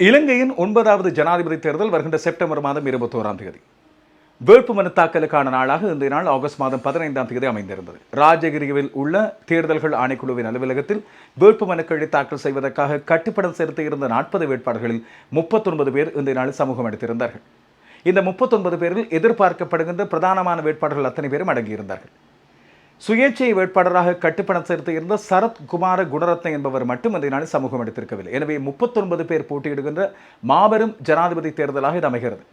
இலங்கையின் ஒன்பதாவது ஜனாதிபதி தேர்தல் வருகின்ற செப்டம்பர் மாதம் இருபத்தோராம் தேதி. வேட்புமனு தாக்கலுக்கான நாளாக இந்த நாள் ஆகஸ்ட் மாதம் பதினைந்தாம் தேதி அமைந்திருந்தது. ராஜகிரியில் உள்ள தேர்தல்கள் ஆணைக்குழுவின் அலுவலகத்தில் வேட்புமனுக்களை தாக்கல் செய்வதற்காக கட்டுப்படம் செலுத்த இருந்த நாற்பது வேட்பாளர்களில் முப்பத்தொன்பது பேர் இன்றைய நாள் சமூகம் எடுத்திருந்தார்கள். இந்த முப்பத்தொன்பது பேரில் எதிர்பார்க்கப்படுகின்ற பிரதானமான வேட்பாளர்கள் அத்தனை பேரும் அடங்கியிருந்தார்கள். சுயேட்சை வேட்பாளராக கட்டுப்பணம் செலுத்த இருந்த சரத்குமார குணரத்ன என்பவர் மட்டும் இந்த நாளில் சமூகம் எடுத்திருக்கவில்லை. எனவே முப்பத்தொன்பது பேர் போட்டியிடுகின்ற மாபெரும் ஜனாதிபதி தேர்தலாக இது அமைகிறது.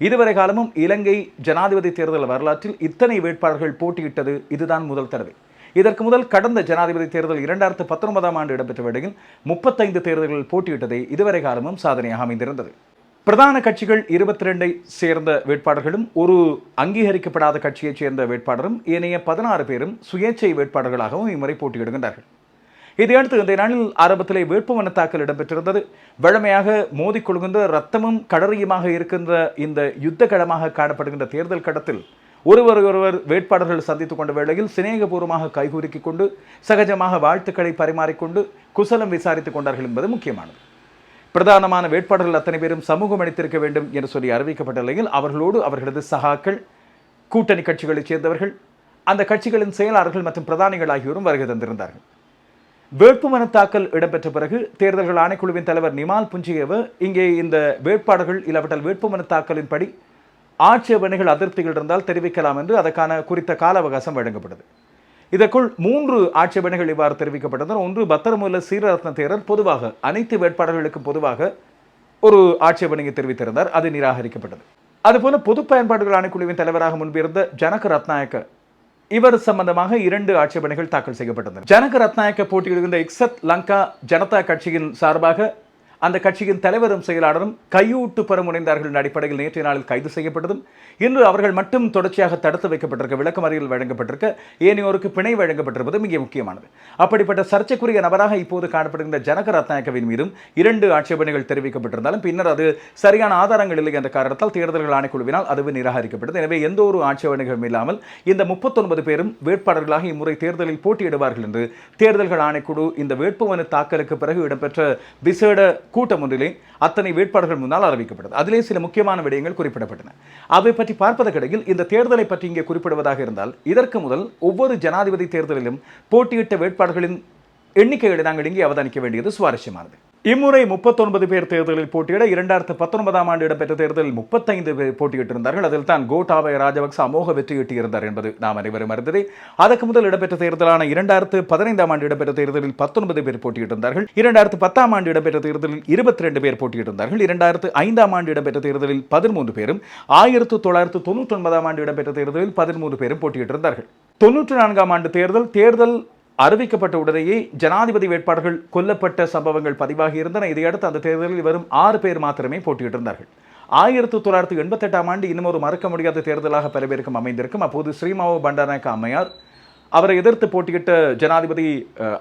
இதுவரை காலமும் இலங்கை ஜனாதிபதி தேர்தல் வரலாற்றில் இத்தனை வேட்பாளர்கள் போட்டியிட்டது இதுதான் முதல் தடவை. இதற்கு முதல் கடந்த ஜனாதிபதி தேர்தல் இரண்டாயிரத்து பத்தொன்பதாம் ஆண்டு இடம்பெற்ற வேளையில் முப்பத்தைந்து தேர்தல்களில் போட்டியிட்டதே இதுவரை காலமும் சாதனையாக அமைந்திருந்தது. பிரதான கட்சிகள் இருபத்தி ரெண்டை சேர்ந்த வேட்பாளர்களும் ஒரு அங்கீகரிக்கப்படாத கட்சியைச் சேர்ந்த வேட்பாளரும் ஏனைய பதினாறு பேரும் சுயேட்சை வேட்பாளர்களாகவும் இம்முறை போட்டியிடுகின்றார்கள். இதையடுத்து இந்த நாளில் ஆரம்பத்திலே வேட்புமனு தாக்கல் இடம்பெற்றிருந்தது. வழமையாக மோதிக்கொள்கின்ற ரத்தமும் கடறியுமாக இருக்கின்ற இந்த யுத்த களமாக காணப்படுகின்ற தேர்தல் கடத்தில் ஒருவர் ஒருவர் வேட்பாளர்கள் சந்தித்துக் கொண்ட வேளையில் சிநேகபூர்வமாக கைகூறிக்கிக் கொண்டு சகஜமாக வாழ்த்துக்களை பரிமாறிக்கொண்டு குசலம் விசாரித்துக் கொண்டார்கள் என்பது முக்கியமானது. பிரதானமான வேட்பாளர்கள் அத்தனை பேரும் சமூகம் அளித்திருக்க வேண்டும் என்று சொல்லி அறிவிக்கப்பட்ட நிலையில் அவர்களோடு அவர்களது சகாக்கள் கூட்டணி கட்சிகளைச் சேர்ந்தவர்கள் அந்த கட்சிகளின் செயலாளர்கள் மற்றும் பிரதானிகள் ஆகியோரும் வருகை தந்திருந்தார்கள். வேட்புமனு தாக்கல் இடம்பெற்ற பிறகு தேர்தல்கள் ஆணைக்குழுவின் தலைவர் நிமால் புஞ்சியவ இங்கே இந்த வேட்பாளர்கள் இல்லாவிட்டால் வேட்புமனு தாக்கலின்படி ஆட்சேபனைகள் அதிருப்திகள் இருந்தால் தெரிவிக்கலாம் என்று அதற்கான குறித்த கால அவகாசம் வழங்கப்பட்டது. இதற்குள் மூன்று ஆட்சேபனைகள் இவ்வாறு தெரிவிக்கப்பட்டன. ஒன்று பத்திரமுல்ல சீரரத்ன தேரர் பொதுவாக அனைத்து வேட்பாளர்களுக்கும் பொதுவாக ஒரு ஆட்சேபனையை தெரிவித்திருந்தார். அது நிராகரிக்கப்பட்டது. அதுபோல பொது பயன்பாடுகள் ஆணைக்குழுவின் தலைவராக முன்பிருந்த ஜனக ரத்நாயக்க இவர் சம்பந்தமாக இரண்டு ஆட்சேபனைகள் தாக்கல் செய்யப்பட்டன. ஜனக ரத்நாயக்க போட்டியிடுகின்ற எக்ஸத் லங்கா ஜனதா கட்சியின் சார்பாக அந்த கட்சியின் தலைவரும் செயலாளரும் கையூட்டு பெற முனைந்தார்கள் அடிப்படையில் நேற்றைய நாளில் கைது செய்யப்பட்டதும் இன்று அவர்கள் மட்டும் தொடர்ச்சியாக தடுத்து வைக்கப்பட்டிருக்க விளக்கமறியல் வழங்கப்பட்டிருக்க ஏனையோருக்கு பிணை வழங்கப்பட்டிருப்பது மிக முக்கியமானது. அப்படிப்பட்ட சர்ச்சைக்குரிய நபராக இப்போது காணப்படுகின்ற ஜனக ரத்நாயக்கவின் மீதும் இரண்டு ஆட்சேபனைகள் தெரிவிக்கப்பட்டிருந்தாலும் பின்னர் அது சரியான ஆதாரங்கள் இல்லை என்ற காரணத்தால் தேர்தல்கள் ஆணைக்குழுவினால் அதுவும் நிராகரிக்கப்பட்டது. எனவே எந்த ஒரு ஆட்சேபனைகளும் இல்லாமல் இந்த முப்பத்தொன்பது பேரும் வேட்பாளர்களாக இம்முறை தேர்தலில் போட்டியிடுவார்கள் என்று தேர்தல்கள் ஆணைக்குழு இந்த வேட்புமனு தாக்கலுக்கு பிறகு இடம்பெற்ற விசேட கூட்டம் ஒன்றிலே அத்தனை வேட்பாளர்கள் முன்னால் அறிவிக்கப்பட்டது. அதிலே சில முக்கியமான விடயங்கள் குறிப்பிடப்பட்டன. அவை பற்றி பார்ப்பதற்கிடையில் இந்த தேர்தலை பற்றி இங்கே குறிப்பிடுவதாக இருந்தால் இதற்கு முதல் ஒவ்வொரு ஜனாதிபதி தேர்தலிலும் போட்டியிட்ட வேட்பாளர்களின் எண்ணிக்கைகளை நாங்கள் இங்கே அவதானிக்க வேண்டியது சுவாரஸ்யமானது. இம்முறை முப்பத்தொன்பது பேர் தேர்தலில் போட்டியிட இரண்டாயிரத்து பத்தொன்பதாம் ஆண்டு இடம்பெற்ற தேர்தலில் முப்பத்தைந்து பேர் போட்டியிட்டிருந்தார்கள். அதில் தான் கோட்டாபய ராஜபக்ச அமோக வெற்றியிட்டிருந்தார் என்பது நாம் அனைவரும் அறிந்ததே. அதற்கு முதல் இடம்பெற்ற தேர்தலான இரண்டாயிரத்து பதினைந்தாம் ஆண்டு இடம்பெற்ற தேர்தலில் பத்தொன்பது பேர் போட்டியிட்டிருந்தார்கள். இரண்டாயிரத்து பத்தாம் ஆண்டு இடம்பெற்ற தேர்தலில் இருபத்தி ரெண்டு பேர் போட்டியிட்டிருந்தார்கள். இரண்டாயிரத்து ஐந்தாம் ஆண்டு இடம்பெற்ற தேர்தலில் பதிமூன்று பேரும் ஆயிரத்து தொள்ளாயிரத்து தொண்ணூற்றி ஒன்பதாம் ஆண்டு இடம்பெற்ற தேர்தலில் பதிமூன்று பேரும் போட்டியிட்டிருந்தார்கள். தொன்னூற்றி நான்காம் ஆண்டு தேர்தல் தேர்தல் அறிவிக்கப்பட்ட உடனேயே ஜனாதிபதி வேட்பாளர்கள் கொல்லப்பட்ட சம்பவங்கள் பதிவாகி இருந்தன. இதையடுத்து அந்த தேர்தலில் வரும் ஆறு பேர் மாத்திரமே போட்டியிட்டிருந்தார்கள் ஆயிரத்தி தொள்ளாயிரத்தி எண்பத்தெட்டாம் ஆண்டு இன்னும் ஒரு மறக்க முடியாத தேர்தலாக பல அமைந்திருக்கும். அப்போது ஸ்ரீமாவோ பண்டாரநாயக்க அம்மையார் அவரை எதிர்த்து போட்டியிட்ட ஜனாதிபதி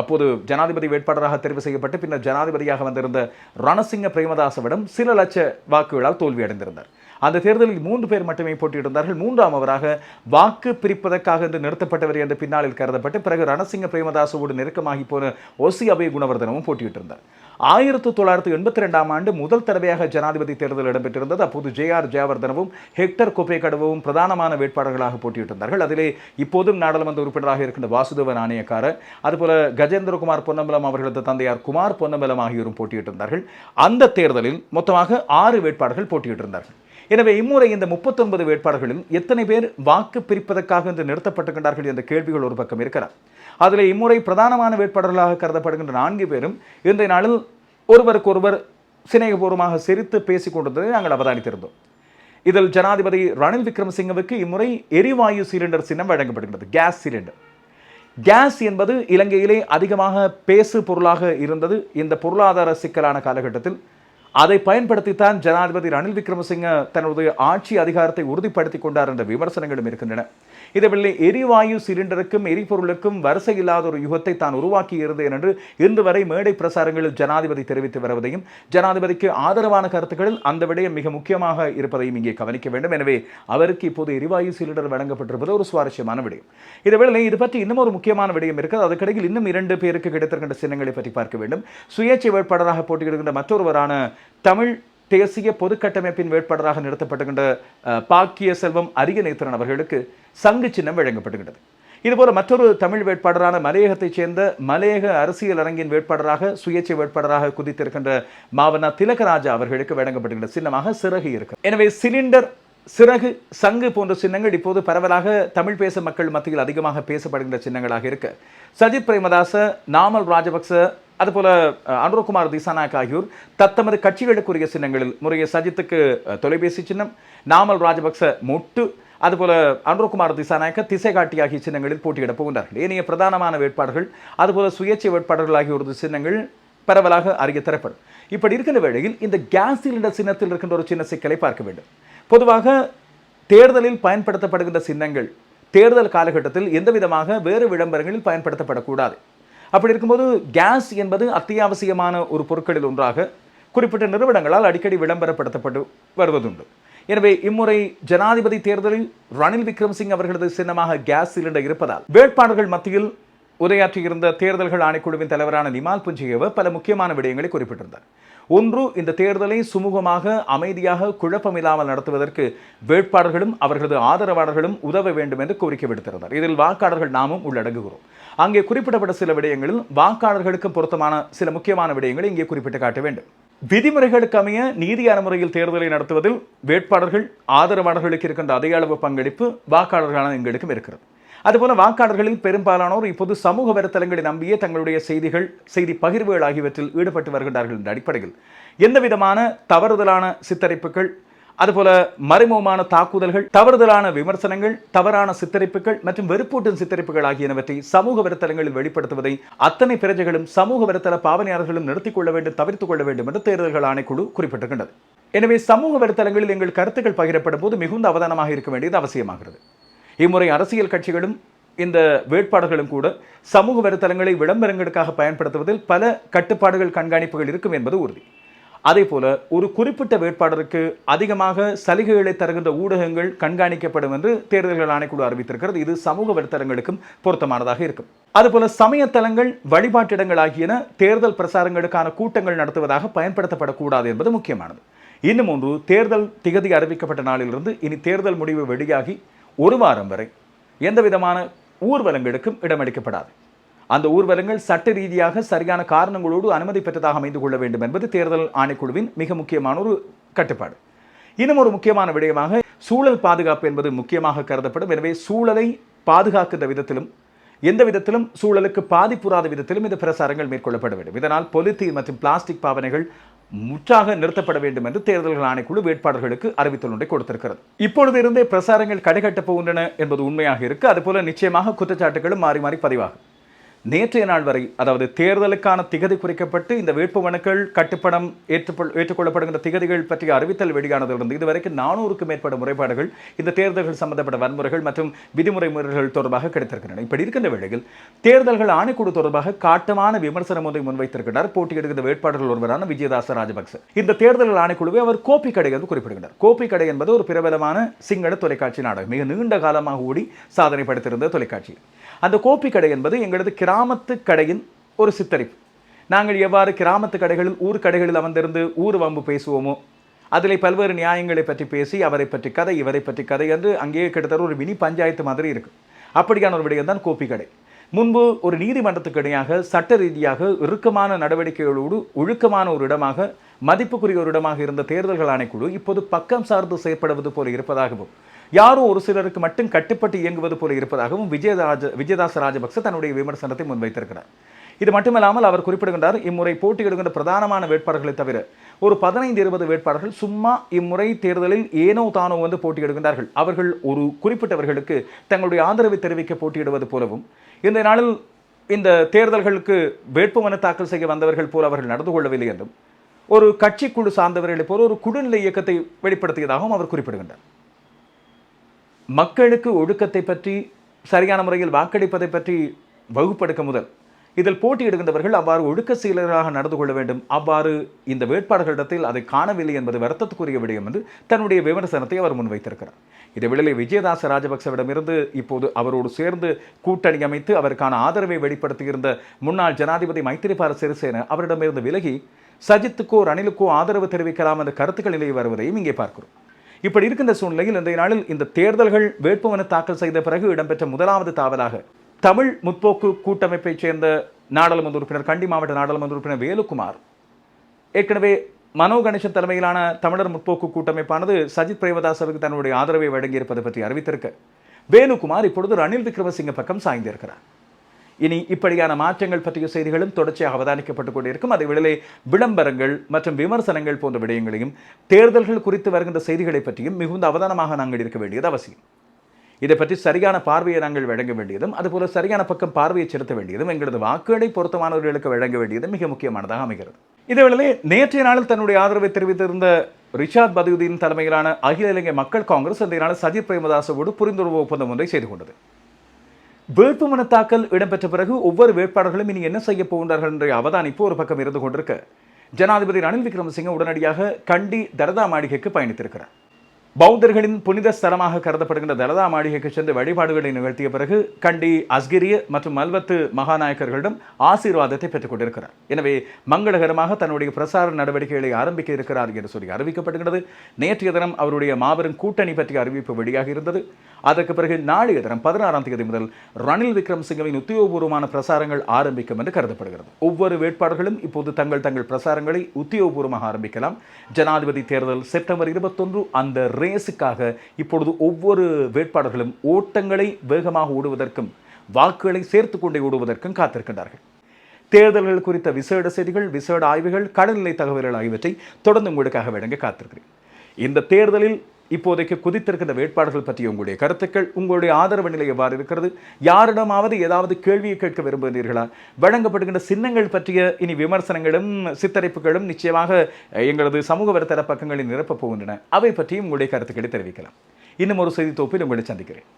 அப்போது ஜனாதிபதி வேட்பாளராக தெரிவு செய்யப்பட்டு பின்னர் ஜனாதிபதியாக வந்திருந்த ரணசிங்க பிரேமதாசவிடம் சில லட்ச வாக்குகளால் தோல்வியடைந்திருந்தார். அந்த தேர்தலில் மூன்று பேர் மட்டுமே போட்டியிட்டிருந்தார்கள். மூன்றாம் அவராக வாக்கு பிரிப்பதற்காக என்று நிறுத்தப்பட்டவர் என்று பின்னாளில் கருதப்பட்டு பிறகு ரணசிங்க பிரேமதாசவோடு நெருக்கமாகி போன ஒசி அபய குணவர்தனமும் போட்டியிட்டிருந்தார். ஆயிரத்தி தொள்ளாயிரத்தி எண்பத்தி ரெண்டாம் ஆண்டு முதல் தடவையாக ஜனாதிபதி தேர்தல் இடம்பெற்றிருந்தது. அப்போது ஜே ஆர் ஜெயவர்தனவும் ஹெக்டர் கொபேகடவும் பிரதானமான வேட்பாளர்களாக போட்டியிட்டிருந்தார்கள். அதிலே இப்போதும் நாடாளுமன்ற உறுப்பினராக இருக்கின்ற வாசுதேவ நாணயக்கார அதுபோல கஜேந்திரகுமார் பொன்னம்பலம் அவர்களது தந்தையார் குமார் பொன்னம்பலம் ஆகியோரும் போட்டியிட்டிருந்தார்கள். அந்த தேர்தலில் மொத்தமாக ஆறு வேட்பாளர்கள் போட்டியிட்டிருந்தார்கள். எனவே இம்முறை இந்த முப்பத்தொன்பது வேட்பாளர்களில் எத்தனை பேர் வாக்கு பிரிப்பதற்காக இன்று நிறுத்தப்பட்டுகின்றார்கள் என்ற கேள்விகள் ஒரு பக்கம் இருக்கிறார் அதில் இம்முறை பிரதானமான வேட்பாளர்களாக கருதப்படுகின்ற நான்கு பேரும் இன்றைய நாளில் ஒருவருக்கொருவர் சிநேகபூர்வமாக சிரித்து பேசிக் கொண்டிருந்ததை நாங்கள் அவதானித்திருந்தோம். இதில் ஜனாதிபதி ரணில் விக்ரமசிங்கவுக்கு இம்முறை எரிவாயு சிலிண்டர் சின்னம் வழங்கப்படுகிறது கேஸ் சிலிண்டர். கேஸ் என்பது இலங்கையிலே அதிகமாக பேசு பொருளாக இருந்தது. இந்த பொருளாதார சிக்கலான காலகட்டத்தில் அதை பயன்படுத்தித்தான் ஜனாதிபதி ரணில் விக்ரமசிங்க தனது ஆட்சி அதிகாரத்தை உறுதிப்படுத்திக் கொண்டார் என்ற விமர்சனங்களும் இருக்கின்றன. இதேவேளை எரிவாயு சிலிண்டருக்கும் எரிபொருளுக்கும் வரிசை இல்லாத ஒரு யுகத்தை தான் உருவாக்கி இருந்தேன் என்று இன்று வரை மேடை பிரசாரங்களில் ஜனாதிபதி தெரிவித்து வருவதையும் ஜனாதிபதிக்கு ஆதரவான கருத்துக்களில் அந்த விடயம் மிக முக்கியமாக இருப்பதையும் இங்கே கவனிக்க வேண்டும். எனவே அவருக்கு இப்போது எரிவாயு சிலிண்டர் வழங்கப்பட்டிருப்பது ஒரு சுவாரஸ்யமான விடயம். இதேவேளை இது பற்றி இன்னும் ஒரு முக்கியமான விடயம் இருக்கிறது. அதுக்கிடையில் இன்னும் இரண்டு பேருக்கு கிடைத்திருக்கின்ற சின்னங்களை பற்றி பார்க்க வேண்டும். சுயேட்சை வேட்பாளராக போட்டியிடுகின்ற மற்றொருவரான தமிழ் தேசிய பொதுக்கட்டமைப்பின் வேட்பாளராக நிறுத்தப்பட்டுகின்ற பாக்கிய செல்வம் அரியநேத்திரன் அவர்களுக்கு சங்கு சின்னம் வழங்கப்படுகின்றது. இதுபோல மற்றொரு தமிழ் வேட்பாளரான மலையகத்தைச் சேர்ந்த மலையக அரசியல் அரங்கின் வேட்பாளராக சுயேட்சை வேட்பாளராக குதித்திருக்கின்ற மாவனா திலகராஜா அவர்களுக்கு வழங்கப்படுகின்ற சின்னமாக சிறகு இருக்கு எனவே சிலிண்டர் சிறகு சங்கு போன்ற சின்னங்கள் இப்போது பரவலாக தமிழ் பேச மக்கள் மத்தியில் அதிகமாக பேசப்படுகின்ற சின்னங்களாக இருக்கு. சஜித் பிரேமதாச நாமல் ராஜபக்ச அதுபோல அனுரகுமார் திசாநாயக் ஆகியோர் தத்தமது கட்சிகளுக்குரிய சின்னங்களில் முறைய சஜித்துக்கு தொலைபேசி சின்னம் நாமல் ராஜபக்ச மொட்டு அதுபோல அனுரகுமார் திசாநாயக்க திசை காட்டி ஆகிய சின்னங்களில் போட்டியிடப் போகின்றார்கள். ஏனைய பிரதானமான வேட்பாளர்கள் அதுபோல சுயேட்சை வேட்பாளர்கள் ஆகியோரது சின்னங்கள் பரவலாக அறிய தரப்படும். இப்படி இருக்கிற வேளையில் இந்த கேஸ் சிலிண்டர் சின்னத்தில் இருக்கின்ற ஒரு சின்ன சிக்கலை பார்க்க வேண்டும். பொதுவாக தேர்தலில் பயன்படுத்தப்படுகின்ற சின்னங்கள் தேர்தல் காலகட்டத்தில் எந்த விதமாக வேறு விளம்பரங்களில் பயன்படுத்தப்படக்கூடாது. அப்படி இருக்கும்போது கேஸ் என்பது அத்தியாவசியமான ஒரு பொருட்களில் ஒன்றாக குறிப்பிட்ட நிறுவனங்களால் அடிக்கடி விளம்பரப்படுத்தப்பட்டு வருவதுண்டு. எனவே இம்முறை ஜனாதிபதி தேர்தலில் ரணில் விக்ரம்சிங் அவர்களது சின்னமாக கேஸ் சிலிண்டர் இருப்பதால் வேட்பாளர்கள் மத்தியில் உரையாற்றியிருந்த தேர்தல்கள் ஆணைக்குழுவின் தலைவரான நிமால் புஞ்சியவர் பல முக்கியமான விடயங்களை குறிப்பிட்டிருந்தார். ஒன்று இந்த தேர்தலை சுமூகமாக அமைதியாக குழப்பமில்லாமல் நடத்துவதற்கு வேட்பாளர்களும் அவர்களது ஆதரவாளர்களும் உதவ வேண்டும் என்று கோரிக்கை விடுத்திருந்தார். இதில் வாக்காளர்கள் நாமும் உள்ளடங்குகிறோம். அங்கே குறிப்பிடப்பட்ட சில விடயங்களில் வாக்காளர்களுக்கு பொருத்தமான சில முக்கியமான விடயங்களை இங்கே குறிப்பிட்டு காட்ட வேண்டும். விதிமுறைகளுக்கு அமைய நீதியான முறையில் தேர்தலை நடத்துவதில் வேட்பாளர்கள் ஆதரவாளர்களுக்கு இருக்கின்ற அதே அளவு பங்களிப்பு வாக்காளர்களான எங்களுக்கும் இருக்கிறது. அதுபோல வாக்காளர்களில் பெரும்பாலானோர் இப்போது சமூக வலைத்தளங்களை நம்பியே தங்களுடைய செய்திகள் செய்தி பகிர்வுகள் ஆகியவற்றில் ஈடுபட்டு வருகின்றார்கள் என்ற அடிப்படையில். எந்த விதமான தவறுதலான சித்தரிப்புகள் அதுபோல மறைமுகமான தாக்குதல்கள் தவறுதலான விமர்சனங்கள் தவறான சித்தரிப்புகள் மற்றும் வெறுப்பூட்டும் சித்தரிப்புகள் ஆகியனவற்றை சமூக வலைத்தளங்களில் வெளிப்படுத்துவதை அத்தனை பிரஜைகளும் சமூக வலைத்தள பாவனையாளர்களும் நிறுத்திக் கொள்ள வேண்டும் தவிர்த்துக் கொள்ள வேண்டும் என்று தேர்தல்கள் ஆணைக்குழு குறிப்பிட்டிருக்கின்றது. எனவே சமூக வலைத்தளங்களில் எங்கள் கருத்துக்கள் பகிரப்படும் போது மிகுந்த அவதானமாக இருக்க வேண்டியது அவசியமாகிறது. இம்முறை அரசியல் கட்சிகளும் இந்த வேட்பாளர்களும் கூட சமூக வலைத்தளங்களை விளம்பரங்களுக்காக பயன்படுத்துவதில் பல கட்டுப்பாடுகள் கண்காணிப்புகள் இருக்கும் என்பது உறுதி. அதே போல ஒரு குறிப்பிட்ட வேட்பாளருக்கு அதிகமாக சலுகைகளை தருகின்ற ஊடகங்கள் கண்காணிக்கப்படும் என்று தேர்தல்கள் ஆணைக்குழு அறிவித்திருக்கிறது. இது சமூக வலைத்தளங்களுக்கும் பொருத்தமானதாக இருக்கும். அதுபோல சமயத்தலங்கள் வழிபாட்டிடங்கள் ஆகியன தேர்தல் பிரசாரங்களுக்கான கூட்டங்கள் நடத்துவதாக பயன்படுத்தப்படக்கூடாது என்பது முக்கியமானது. இன்னும் ஒன்று தேர்தல் திகதி அறிவிக்கப்பட்ட நாளிலிருந்து இனி தேர்தல் முடிவு வெளியாகி ஒரு வாரம் வரை எந்த விதமான ஊர்வலங்களுக்கும் இடமளிக்கப்படாது. அந்த ஊர்வலங்கள் சட்ட ரீதியாக சரியான காரணங்களோடு அனுமதி பெற்றதாக அமைந்து கொள்ள வேண்டும் என்பது தேர்தல் ஆணைக்குழுவின் மிக முக்கியமான ஒரு கட்டுப்பாடு. இன்னும் ஒரு முக்கியமான விடயமாக சூழல் பாதுகாப்பு என்பது முக்கியமாக கருதப்படும். எனவே சூழலை பாதுகாக்கின்ற விதத்திலும் எந்த விதத்திலும் சூழலுக்கு பாதிப்புறாத விதத்திலும் இந்த பிரசாரங்கள் மேற்கொள்ளப்பட வேண்டும். இதனால் பொலித்தீன் மற்றும் பிளாஸ்டிக் பாவனைகள் முற்றாக நிறுத்தப்பட வேண்டும் என்று தேர்தல்கள் ஆணைக்குழு வேட்பாளர்களுக்கு அறிவித்தல் ஒன்றை கொடுத்திருக்கிறது. இப்பொழுது இருந்தே பிரசாரங்கள் கடைகட்டப் போகின்றன என்பது உண்மையாக இருக்கு. அதுபோல நிச்சயமாக குற்றச்சாட்டுகளும் மாறி மாறி பதிவாகும். நேற்றைய நாள் வரை அதாவது தேர்தலுக்கான திகதி குறிக்கப்பட்டு இந்த வேட்புமனுக்கள் கட்டுப்படம் ஏற்றுக்கொள் ஏற்றுக்கொள்ளப்படுகின்ற திகதிகள் பற்றிய அறிவித்தல் வெளியானதிலிருந்து இதுவரைக்கும் நானூறுக்கும் மேற்பட்ட முறைப்பாடுகள் இந்த தேர்தல்கள் சம்பந்தப்பட்ட வன்முறைகள் மற்றும் விதிமுறை முறைகள் தொடர்பாக கிடைத்திருக்கின்றன. இப்படி இருக்கின்ற வேளையில் தேர்தல்கள் ஆணைக்குழு தொடர்பாக காட்டமான விமர்சனம் ஒன்றை முன்வைத்திருக்கிறார். போட்டியிடுகின்ற வேட்பாளர்கள் ஒருவரான விஜயதாச ராஜபக்ச. இந்த தேர்தல்கள் ஆணைக்குழுவை அவர் கோப்பி கடை என்று குறிப்பிடுகிறார். கோப்பி கடை என்பது ஒரு பிரபலமான சிங்கள தொலைக்காட்சி நாடகம். மிக நீண்ட காலமாக ஓடி சாதனை படுத்திருந்த தொலைக்காட்சி. அந்த கோப்பி கடை என்பது எங்களது கிராமத்து கடையின் ஒரு சித்தரிப்பு. நாங்கள் எவ்வாறு கிராமத்து கடைகளில் ஊர் கடைகளில் அமர்ந்திருந்து ஊர் வம்பு பேசுவோமோ அதில் பல்வேறு நியாயங்களை பற்றி பேசி அவரை பற்றி கதை இவரை பற்றி கதை என்று அங்கேயே கிட்டத்தட்ட ஒரு மினி பஞ்சாயத்து மாதிரி இருக்கு. அப்படியான ஒரு விடயம் தான் கோப்பி கடை. முன்பு ஒரு நீதிமன்றத்துக்கு இணையாக சட்ட ரீதியாக இறுக்கமான நடவடிக்கைகளோடு ஒழுக்கமான ஒரு இடமாக மதிப்புக்குரிய ஒரு இடமாக இருந்த தேர்தல்கள் ஆணைக்குழு இப்போது பக்கம் சார்ந்து செயற்படுவது போல இருப்பதாகவும் யாரோ ஒரு சிலருக்கு மட்டும் கட்டுப்பட்டு இயங்குவது போல இருப்பதாகவும் விஜயராஜ விஜயதாச ராஜபக்ச தன்னுடைய விமர்சனத்தை முன்வைத்திருக்கிறார். இது மட்டுமல்லாமல் அவர் குறிப்பிடுகின்றார் இம்முறை போட்டியிடுகின்ற பிரதானமான வேட்பாளர்களை தவிர ஒரு பதினைந்து இருபது வேட்பாளர்கள் சும்மா இம்முறை தேர்தலில் ஏனோ தானோ வந்து போட்டியிடுகின்றார்கள். அவர்கள் ஒரு குறிப்பிட்டவர்களுக்கு தங்களுடைய ஆதரவை தெரிவிக்க போட்டியிடுவது போலவும் இந்த நாளில் இந்த தேர்தல்களுக்கு வேட்புமனு தாக்கல் செய்ய வந்தவர்கள் போல அவர்கள் நடந்து கொள்ளவில்லை என்றும் ஒரு கட்சிக்குழு சார்ந்தவர்களை போல ஒரு குடுநிலை இயக்கத்தை வெளிப்படுத்தியதாகவும் அவர் குறிப்பிடுகின்றார். மக்களுக்கு ஒழுக்கத்தை பற்றி சரியான முறையில் வாக்களிப்பதை பற்றி வகுப்படுக்க முதல். இதில் போட்டியிடுகின்றவர்கள் அவ்வாறு ஒழுக்க சீலராக நடந்து கொள்ள வேண்டும். அவ்வாறு இந்த வேட்பாளர்களிடத்தில் அதை காணவில்லை என்பது வருத்தத்துக்குரிய விடயம் என்று தன்னுடைய விமர்சனத்தை அவர் முன்வைத்திருக்கிறார். இதை விஜயதாச ராஜபக்சவிடமிருந்து இப்போது அவரோடு சேர்ந்து கூட்டணி அமைத்து அவருக்கான ஆதரவை வெளிப்படுத்தியிருந்த முன்னாள் ஜனாதிபதி மைத்திரிபால சிறிசேன அவரிடமிருந்து விலகி சஜித்துக்கோ ரணிலுக்கோ ஆதரவு தெரிவிக்கலாம் என்ற கருத்துக்கள் நிலை வருவதையும் இங்கே பார்க்கிறோம். இப்படி இருக்கின்ற சூழ்நிலையில் இன்றைய நாளில் இந்த தேர்தல்கள் வேட்புமனு தாக்கல் செய்த பிறகு இடம்பெற்ற முதலாவது தாவலாக தமிழ் முற்போக்கு கூட்டமைப்பைச் சேர்ந்த நாடாளுமன்ற உறுப்பினர் கண்டி மாவட்ட நாடாளுமன்ற உறுப்பினர் வேலுக்குமார். ஏற்கனவே மனோ கணேசன் தலைமையிலான தமிழர் முற்போக்கு கூட்டமைப்பானது சஜித் பிரேமதாசருக்கு தன்னுடைய ஆதரவை வழங்கியிருப்பது பற்றி அறிவித்திருக்க. வேணுகுமார் இப்பொழுது ரணில் விக்ரமசிங்க பக்கம் சாய்ந்திருக்கிறார். இனி இப்படியான மாற்றங்கள் பற்றிய செய்திகளும் தொடர்ச்சியாக அவதானிக்கப்பட்டுக் கொண்டிருக்கும். அதை விடலே விளம்பரங்கள் மற்றும் விமர்சனங்கள் போன்ற விடயங்களையும் தேர்தல்கள் குறித்து வருகின்ற செய்திகளை பற்றியும் மிகுந்த அவதானமாக நாங்கள் இருக்க வேண்டியது அவசியம். இதை பற்றி சரியான பார்வையை நாங்கள் வழங்க வேண்டியதும் அதுபோல சரியான பக்கம் பார்வையை செலுத்த வேண்டியதும் எங்களது வாக்குகளை பொருத்தமானவர்களுக்கு வழங்க வேண்டியதும் மிக முக்கியமானதாக அமைகிறது. இதேவேளை நேற்றைய நாளில் தன்னுடைய ஆதரவை தெரிவித்திருந்த ரிஷாத் பதுகுதீன் தலைமையிலான அகில இலங்கை மக்கள் காங்கிரஸ் அந்த நாளில் சஜித் பிரேமதாசோடு புரிந்துணர்வு ஒப்பந்தம் ஒன்றை செய்து கொண்டது. வேட்புமனு தாக்கல் இடம்பெற்ற பிறகு ஒவ்வொரு வேட்பாளர்களும் இனி என்ன செய்ய போகின்றார்கள் என்ற அவதானிப்பு ஒரு பக்கம் இருந்து கொண்டிருக்க. ஜனாதிபதி ரணில் விக்ரமசிங்க உடனடியாக கண்டி தரதா மாளிகைக்கு பயணித்திருக்கிறார். பௌத்தர்களின் புனித ஸ்தலமாக கருதப்படுகின்ற தலதா மாளிகைக்கு சென்று வழிபாடுகளை நிகழ்த்திய பிறகு கண்டி அஸ்கிரிய மற்றும் மல்வத்து மகாநாயக்கர்களிடம் ஆசீர்வாதத்தை பெற்றுக் கொண்டிருக்கிறார். எனவே மங்களகரமாக தன்னுடைய பிரசார நடவடிக்கைகளை ஆரம்பிக்க இருக்கிறார் என்று சொல்லி அறிவிக்கப்படுகிறது. நேற்றைய தினம் அவருடைய மாபெரும் கூட்டணி பற்றிய அறிவிப்பு வெளியாக இருந்தது. அதற்கு பிறகு நாளைய தினம் பதினாறாம் தேதி முதல் ரணில் விக்ரமசிங்கவின் உத்தியோகபூர்வமான பிரசாரங்கள் ஆரம்பிக்கும் என்று கருதப்படுகிறது. ஒவ்வொரு வேட்பாளர்களும் இப்போது தங்கள் தங்கள் பிரசாரங்களை உத்தியோகபூர்வமாக ஆரம்பிக்கலாம். ஜனாதிபதி தேர்தல் செப்டம்பர் இருபத்தொன்று அந்த ரேஸுக்காக இப்பொழுது ஒவ்வொரு வேட்பாளர்களும் ஓட்டங்களை வேகமாக ஓடுவதற்கும் வாக்குகளை சேர்த்து கொண்டே ஓடுவதற்கும் காத்திருக்கின்றார்கள். தேர்தல்கள் குறித்த விசேட செய்திகள் விசேட ஆய்வுகள் கடல்நிலை தகவல்கள் ஆகியவற்றை தொடர்ந்து உங்களுக்காக வழங்க காத்திருக்கிறேன். இந்த தேர்தலில் இப்போதைக்கு குதித்திருக்கின்ற வேட்பாளர்கள் பற்றிய உங்களுடைய கருத்துக்கள் உங்களுடைய ஆதரவு நிலை எவ்வாறு இருக்கிறது யாரிடமாவது ஏதாவது கேள்வியை கேட்க விரும்புகிறீர்களா வழங்கப்படுகின்ற சின்னங்கள் பற்றிய இனி விமர்சனங்களும் சித்தரிப்புகளும் நிச்சயமாக எங்களது சமூக வலைத்தள பக்கங்களில் நிரப்பப் போகின்றன. அவை பற்றியும் உங்களுடைய கருத்துக்களை தெரிவிக்கலாம். இன்னும் ஒரு செய்தி தொகுப்பில் உங்களை சந்திக்கிறேன்.